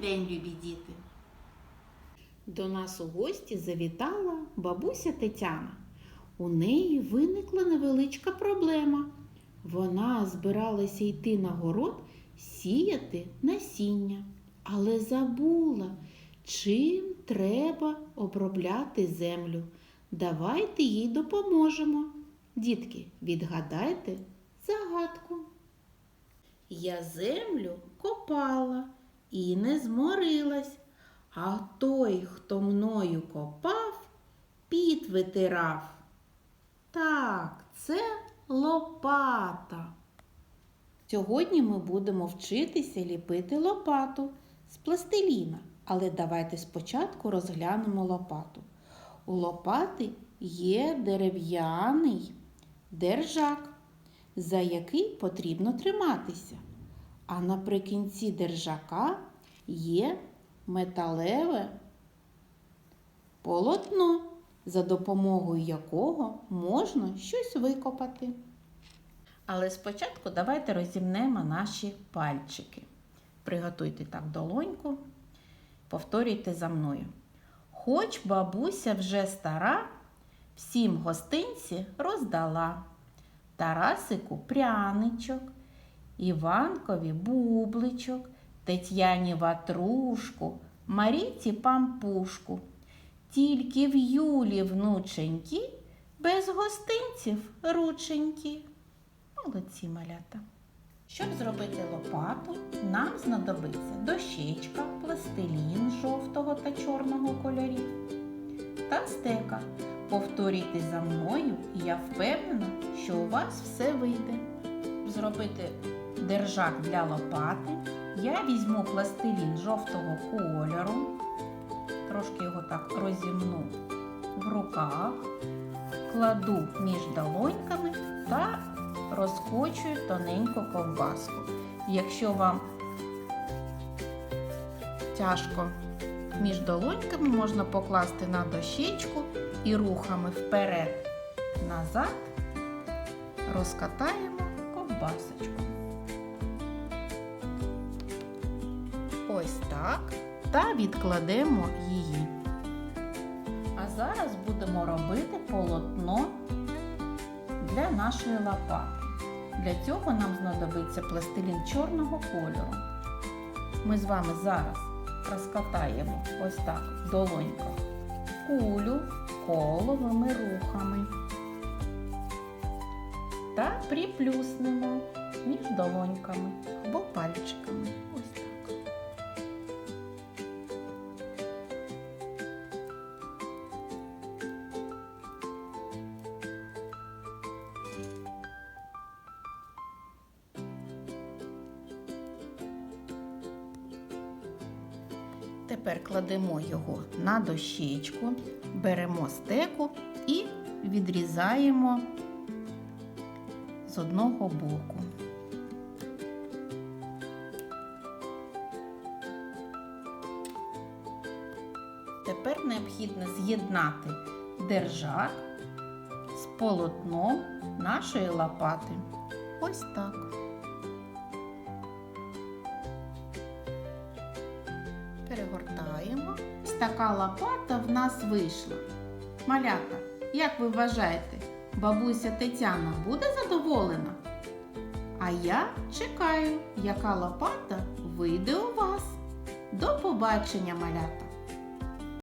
день, любі діти! До нас у гості завітала бабуся Тетяна. У неї виникла невеличка проблема. Вона збиралася йти на город сіяти насіння, але забула, чим треба обробляти землю. Давайте їй допоможемо. Дітки, відгадайте загадку. Я землю копала і не зморилась, а той, хто мною копав, піт витирав. Так, це лопата. Сьогодні ми будемо вчитися ліпити лопату з пластиліна, але давайте спочатку розглянемо лопату. У лопати є дерев'яний держак, за який потрібно триматися. А наприкінці держака є металеве полотно, за допомогою якого можна щось викопати. Але спочатку давайте розімнемо наші пальчики. Приготуйте так долоньку, повторюйте за мною. Хоч бабуся вже стара, всім гостинці роздала. Тарасику пряничок, Іванкові бубличок, Тетяні ватрушку, Маріці пампушку. Тільки в Юлі внученькі, без гостинців рученькі. Молодці малята. Щоб зробити лопату, нам знадобиться дощечка, пластилін жовтого та чорного кольорів та стека. Повторюйте за мною, і я впевнена, що у вас все вийде. Зробити держак для лопати, я візьму пластилін жовтого кольору, трошки його так розімну в руках, кладу між долоньками та розкочую тоненьку ковбаску. Якщо вам тяжко між долоньками можна покласти на дощечку і рухами вперед назад розкатаємо ковбасочку. Ось так. Та відкладемо її. А зараз будемо робити полотно для нашої лопати. Для цього нам знадобиться пластилін чорного кольору. Ми з вами зараз розкатаємо ось так в долоньках кулю коловими рухами та приплюснемо між долоньками або пальчиками. Ось Тепер кладемо його на дощечку, беремо стеку і відрізаємо з одного боку. Тепер необхідно з'єднати держак з полотном нашої лопати. Ось так. Перегортаємо. Ось така лопата в нас вийшла. Малята, як ви вважаєте, бабуся Тетяна буде задоволена? А я чекаю, яка лопата вийде у вас. До побачення, малята!